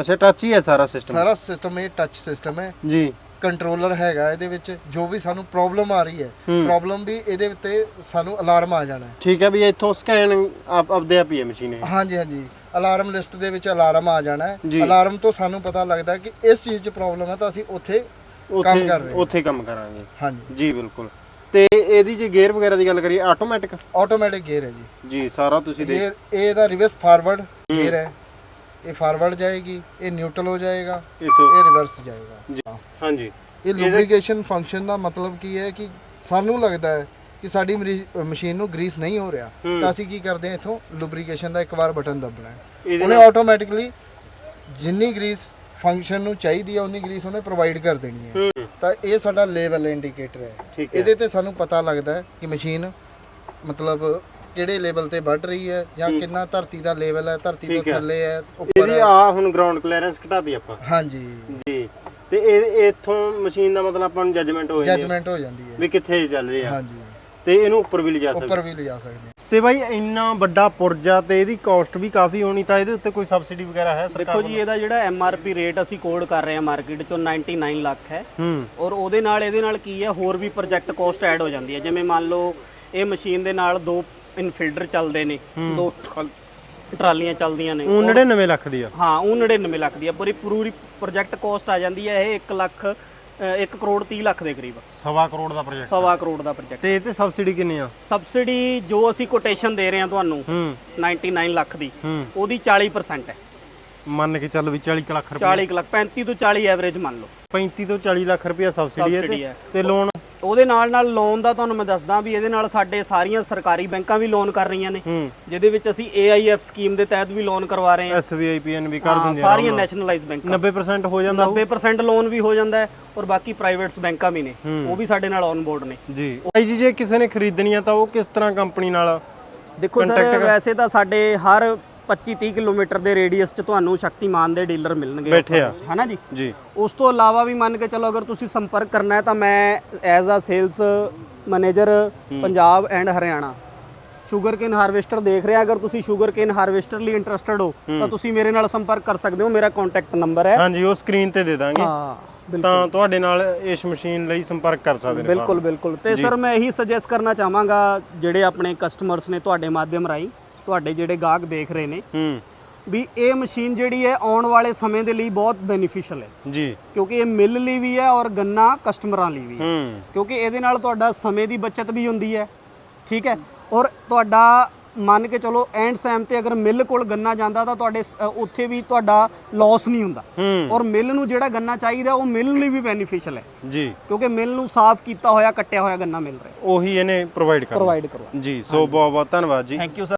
A: ਅੱਛਾ ਟੱਚ ਹੀ ਹੈ ਸਾਰਾ ਸਿਸਟਮ
C: ਸਾਰਾ ਸਿਸਟਮ ਇਹ ਟੱਚ ਸਿਸਟਮ ਹੈ।
A: ਜੀ।
C: ਕੰਟਰੋਲਰ ਹੈਗਾ ਇਹਦੇ ਵਿੱਚ ਜੋ ਵੀ ਸਾਨੂੰ ਪ੍ਰੋਬਲਮ ਆ ਰਹੀ ਹੈ। ਪ੍ਰੋਬਲਮ ਵੀ ਇਹਦੇ ਉੱਤੇ ਸਾਨੂੰ ਅਲਾਰਮ ਆ ਜਾਣਾ
A: ਠੀਕ ਹੈ ਵੀ ਇੱਥੋਂ ਸਕੈਨ ਆਪ ਆਪਦੇ ਆਪ ਹੀ ਹੈ ਮਸ਼ੀਨ ਇਹ।
C: ਹਾਂਜੀ ਹਾਂਜੀ। ਅਲਾਰਮ ਲਿਸਟ ਦੇ ਵਿੱਚ ਅਲਾਰਮ ਆ ਜਾਣਾ। ਹੈ। ਅਲਾਰਮ ਤੋਂ ਸਾਨੂੰ ਪਤਾ ਲੱਗਦਾ ਕਿ ਇਸ ਚੀਜ਼ 'ਚ ਪ੍ਰੋਬਲਮ ਹੈ ਤਾਂ ਅਸੀਂ ਉੱਥੇ ਕੰਮ ਕਰ ਰਹੇ ਹਾਂ।
A: ਉੱਥੇ ਕੰਮ ਕਰਾਂਗੇ।
C: ਹਾਂਜੀ।
A: ਜੀ ਬਿਲਕੁਲ। ਤੇ ਇਹਦੀ ਜੇ ਗੇਅਰ ਵਗੈਰਾ ਦੀ ਗੱਲ ਕਰੀਏ ਆਟੋਮੈਟਿਕ
C: ਆਟੋਮੈਟਿਕ ਗੇਅਰ ਹੈ ਜੀ।
A: ਜੀ ਸਾਰਾ ਤੁਸੀਂ ਦੇਖ
C: ਇਹ ਇਹਦਾ ਰਿਵਰਸ ਫਾਰਵਰਡ ਗੇਅਰ ਹੈ। ਇਹ ਫਾਰਵਰਡ ਜਾਏਗੀ ਇਹ ਨਿਊਟਰਲ ਹੋ ਜਾਏਗਾ ਇਹ ਰਿਵਰਸ ਜਾਏਗਾ।
A: ਜੀ ਹਾਂਜੀ।
C: ਇਹ ਲੁਬਰੀਕੇਸ਼ਨ ਫੰਕਸ਼ਨ ਦਾ ਮਤਲਬ ਕੀ ਹੈ ਕਿ ਸਾਨੂੰ ਲੱਗਦਾ ਹੈ ਕਿ ਸਾਡੀ ਮਸ਼ੀਨ ਨੂੰ ਗਰੀਸ ਨਹੀਂ ਹੋ ਰਿਹਾ ਤਾਂ ਅਸੀਂ ਕੀ ਕਰਦੇ ਹਾਂ ਇਥੋਂ ਲੁਬਰੀਕੇਸ਼ਨ ਦਾ ਇੱਕ ਵਾਰ ਬਟਨ ਦਬਣਾ ਹੈ। ਉਹਨੇ ਆਟੋਮੈਟਿਕਲੀ ਜਿੰਨੀ ਗਰੀਸ ਫੰਕਸ਼ਨ ਨੂੰ ਚਾਹੀਦੀ ਹੈ ਉਨੀ ਗਰੀਸ ਉਹਨੇ ਪ੍ਰੋਵਾਈਡ ਕਰ ਦੇਣੀ ਹੈ।
A: ਹੂੰ।
C: ਤਾਂ ਇਹ ਸਾਡਾ ਲੈਵਲ ਇੰਡੀਕੇਟਰ ਹੈ।
A: ਹੈ।
C: ਇਹਦੇ ਤੇ ਸਾਨੂੰ ਪਤਾ ਲੱਗਦਾ ਹੈ ਕਿ ਮਸ਼ੀਨ ਮਤਲਬ ਕਿਹੜੇ ਲੈਵਲ ਤੇ ਵੱਢ ਰਹੀ ਹੈ ਜਾਂ ਕਿੰਨਾ ਧਰਤੀ ਦਾ ਲੈਵਲ ਹੈ ਧਰਤੀ ਤੋਂ
A: ਹੈ।
C: ਥੱਲੇ ਹੈ ਉੱਪਰ
A: ਇਹਦੀ
C: ਹੈ।
A: ਆ ਹੁਣ ਗਰਾਊਂਡ ਕਲੀਅਰੈਂਸ ਘਟਾਤੀ ਆਪਾਂ।
C: ਹਾਂਜੀ।
A: ਜੀ। ਤੇ ਇਹ ਇੱਥੋਂ ਮਸ਼ੀਨ ਦਾ ਮਤਲਬ ਆਪਾਂ ਨੂੰ ਜੱਜਮੈਂਟ ਹੋ ਜਾਂਦੀ ਹੈ।
C: ਜਜਮੈਂਟ ਹੋ ਜਾਂਦੀ ਹੈ।
A: ਵੀ ਕਿੱਥੇ ਚੱਲ ਰਹੀ। ਆ
C: ਹਾਂਜੀ।
A: ਤੇ ਇਹਨੂੰ ਉੱਪਰ ਵੀ ਲਿਜਾ ਸਕਦੇ।
C: ਉੱਪਰ ਵੀ ਲਿਜਾ ਸਕਦੇ। ਹਾਂ
A: ਤੇ ਬਾਈ ਇੰਨਾ ਵੱਡਾ ਪੁਰਜਾ ਤੇ ਇਹਦੀ ਕਾਸਟ ਵੀ ਕਾਫੀ ਹੋਣੀ ਤਾਂ ਇਹਦੇ ਉੱਤੇ ਕੋਈ ਸਬਸਿਡੀ ਵਗੈਰਾ ਹੈ ਸਰਕਾਰ
B: ਦੇਖੋ ਜੀ ਇਹਦਾ ਜਿਹੜਾ ਐਮਆਰਪੀ ਰੇਟ ਅਸੀਂ ਕੋਡ ਕਰ ਰਹੇ ਹਾਂ ਮਾਰਕੀਟ ਚੋਂ 99 ਲੱਖ ਹੈ।
A: ਹੂੰ।
B: ਔਰ ਉਹਦੇ ਨਾਲ ਇਹਦੇ ਨਾਲ ਕੀ ਹੈ ਹੋਰ ਵੀ ਪ੍ਰੋਜੈਕਟ ਕੋਸਟ ਐਡ ਹੋ ਜਾਂਦੀ ਹੈ। ਜਿਵੇਂ ਮੰਨ ਲਓ ਇਹ ਮਸ਼ੀਨ ਦੇ ਨਾਲ ਦੋ ਇਨਫਿਲਟਰ ਚੱਲਦੇ ਨੇ ਦੋ ਟਰਾਲ- ਟਰਾਲੀਆਂ ਚੱਲਦੀਆਂ ਨੇ।
A: ਉਹ 99 ਲੱਖ ਦੀ ਆ।
B: ਹਾਂ ਉਹ 99 ਲੱਖ ਦੀ ਹੈ ਪੂਰੀ ਪੂਰੀ ਪ੍ਰੋਜੈਕਟ ਕੋਸਟ ਆ ਜਾਂਦੀ ਹੈ ਇਹ 1 ਲੱਖ 1 ਕਰੋੜ 30 ਲੱਖ ਦੇ ਕਰੀਬ।
A: ਸਵਾ ਕਰੋੜ ਦਾ ਪ੍ਰੋਜੈਕਟ
B: ਸਵਾ ਕਰੋੜ ਦਾ ਪ੍ਰੋਜੈਕਟ
A: ਤੇ ਇਹ ਤੇ ਸਬਸਿਡੀ ਕਿੰਨੀ ਆ?
B: ਸਬਸਿਡੀ ਜੋ ਅਸੀਂ ਕੋਟੇਸ਼ਨ ਦੇ ਰਹੇ ਹਾਂ ਤੁਹਾਨੂੰ
A: ਹੂੰ।
B: 99 ਲੱਖ ਦੀ
A: ਹੂੰ।
B: ਉਹਦੀ 40% ਹੈ।
A: ਮੰਨ ਕੇ ਚੱਲ ਵੀ 40 ਕੁ ਲੱਖ ਰੁਪਏ।
B: 40 ਕੁ ਲੱਖ 35 ਤੋਂ 40 ਐਵਰੇਜ ਮੰਨ ਲਓ।
A: 35 ਤੋਂ 40 ਲੱਖ ਰੁਪਏ ਸਬਸਿਡੀ ਹੈ
B: Subsidy
A: ਤੇ
B: ਹੈ।
A: ਤੇ ਲੋਨ
B: ਉਹਦੇ ਨਾਲ ਨਾਲ ਲੋਨ ਦਾ ਤੁਹਾਨੂੰ ਮੈਂ ਦੱਸਦਾ ਵੀ ਇਹਦੇ ਨਾਲ ਸਾਡੇ ਸਾਰੀਆਂ ਸਰਕਾਰੀ ਬੈਂਕਾਂ ਵੀ ਲੋਨ ਕਰ ਰਹੀਆਂ ਨੇ
A: ਹੂੰ।
B: ਜਿਹਦੇ ਵਿੱਚ ਅਸੀਂ AIF ਸਕੀਮ ਦੇ ਤਹਿਤ ਵੀ ਲੋਨ ਕਰਵਾ ਰਹੇ ਹਾਂ।
A: SBI PNB ਕਰ
B: ਹਾਂ,
A: ਦਿੰਦੇ ਆ
B: ਸਾਰੀਆਂ ਨੈਸ਼ਨਲਾਈਜ਼ ਬੈਂਕਾਂ।
A: 90% ਹੋ ਜਾਂਦਾ ਹੋਊ।
B: 90% ਲੋਨ ਵੀ ਹੋ ਜਾਂਦਾ ਹੈ ਔਰ ਬਾਕੀ ਪ੍ਰਾਈਵੇਟਸ ਬੈਂਕਾਂ ਵੀ ਨੇ। ਉਹ ਵੀ ਸਾਡੇ ਨਾਲ ਔਨ ਬੋਰਡ ਨੇ।
A: ਜੀ। ਭਾਈ ਜੀ ਜੇ ਕਿਸੇ ਨੇ ਖਰੀਦਣੀ ਆ ਤਾਂ ਉਹ ਕਿਸ ਤਰ੍ਹਾਂ ਕੰਪਨੀ ਨਾਲ
B: ਦੇਖੋ ਸਰ ਵੈਸੇ ਤਾਂ ਸਾਡੇ ਹਰ 25-30 ਕਿਲੋਮੀਟਰ ਦੇ ਰੇਡੀਅਸ 'ਚ ਤੁਹਾਨੂੰ ਸ਼ਕਤੀਮਾਨ ਦੇ ਡੀਲਰ ਮਿਲਣਗੇ
A: ਬੈਠੇ ਆ।
B: ਹਨਾ ਜੀ?
A: ਜੀ।
B: ਉਸ ਤੋਂ ਇਲਾਵਾ ਵੀ ਮੰਨ ਕੇ ਚਲੋ ਅਗਰ ਤੁਸੀਂ ਸੰਪਰਕ ਕਰਨਾ ਹੈ ਤਾਂ ਮੈਂ as a sales manager Punjab and Haryana. Sugarcane harvester ਦੇਖ ਰਿਹਾ ਅਗਰ ਤੁਸੀਂ ਸ਼ੂਗਰਕੇਨ ਹਾਰਵੈਸਟਰ ਲਈ ਇੰਟਰਸਟਿਡ ਹੋ ਤਾਂ ਤੁਸੀਂ ਮੇਰੇ ਨਾਲ ਸੰਪਰਕ ਕਰ ਸਕਦੇ ਹੋ ਮੇਰਾ ਕੰਟੈਕਟ ਨੰਬਰ ਹੈ।
A: ਹਾਂਜੀ ਉਹ ਸਕਰੀਨ ਤੇ ਦੇ ਦਾਂਗੇ।
B: ਹਾਂ ਬਿਲਕੁਲ।
A: ਤਾਂ ਤੁਹਾਡੇ ਨਾਲ ਇਸ ਮਸ਼ੀਨ ਲਈ ਸੰਪਰਕ ਕਰ ਸਕਦੇ ਨੇ
B: ਬਿਲਕੁਲ ਬਿਲਕੁਲ। ਤੇ ਸਰ ਮੈਂ ਇਹੀ ਸੁਜੈਸਟ ਕਰਨਾ ਚਾਹਾਂਗਾ ਜਿਹੜੇ ਆਪਣੇ ਕਸਟਮਰਸ ਨੇ ਤੁਹਾਡੇ ਮਾਧਿਅਮ ਰਾਹੀਂ ਤੁਹਾਡੇ ਜਿਹੜੇ ਗਾਹਕ ਦੇਖ ਰਹੇ ਨੇ
A: ਹੂੰ।
B: ਵੀ ਇਹ ਮਸ਼ੀਨ ਜਿਹੜੀ ਹੈ ਆਉਣ ਵਾਲੇ ਸਮੇਂ ਦੇ ਲਈ ਬਹੁਤ ਬੈਨੀਫੀਸ਼ੀਅਲ ਹੈ।
A: ਜੀ।
B: ਕਿਉਂਕਿ ਇਹ ਮਿਲ ਲਈ ਵੀ ਹੈ ਔਰ ਗੰਨਾ ਕਸਟਮਰਾਂ ਲਈ ਵੀ ਹੈ।
A: ਹੂੰ।
B: ਕਿਉਂਕਿ ਇਹਦੇ ਨਾਲ ਤੁਹਾਡਾ ਸਮੇਂ ਦੀ ਬਚਤ ਵੀ ਹੁੰਦੀ ਹੈ। ਠੀਕ ਹੈ? ਔਰ ਤੁਹਾਡਾ ਮੰਨ ਕੇ ਚਲੋ ਐਂਡ ਸੈਮ ਤੇ ਅਗਰ ਮਿਲ ਕੋਲ ਗੰਨਾ ਜਾਂਦਾ ਤਾਂ ਤੁਹਾਡੇ ਸ- ਅ, ਉੱਥੇ ਵੀ ਤੁਹਾਡਾ ਲਾਸ ਨਹੀਂ ਹੁੰਦਾ।
A: ਹੂੰ।
B: ਔਰ ਮਿਲ ਨੂੰ ਜਿਹੜਾ ਗੰਨਾ ਚਾਹੀਦਾ ਉਹ ਮਿਲ ਲਈ ਵੀ ਬੈਨੀਫੀਸ਼ੀਅਲ ਹੈ।
A: ਜੀ।
B: ਕਿਉਂਕਿ ਮਿਲ ਨੂੰ ਸਾਫ਼ ਕੀਤਾ ਹੋਇਆ ਕੱਟਿਆ ਹੋਇਆ ਗੰਨਾ ਮਿਲ ਰਿਹਾ
A: ਉਹੀ ਇਹਨੇ ਪ੍ਰੋਵਾਈਡ ਕਰਨਾ।
B: ਪ੍ਰੋਵਾਈਡ ਕਰਵਾ
A: ਜੀ ਸੋ ਬਹੁਤ ਬਹੁਤ ਧੰਨਵਾਦ ਜੀ।
B: Thank you sir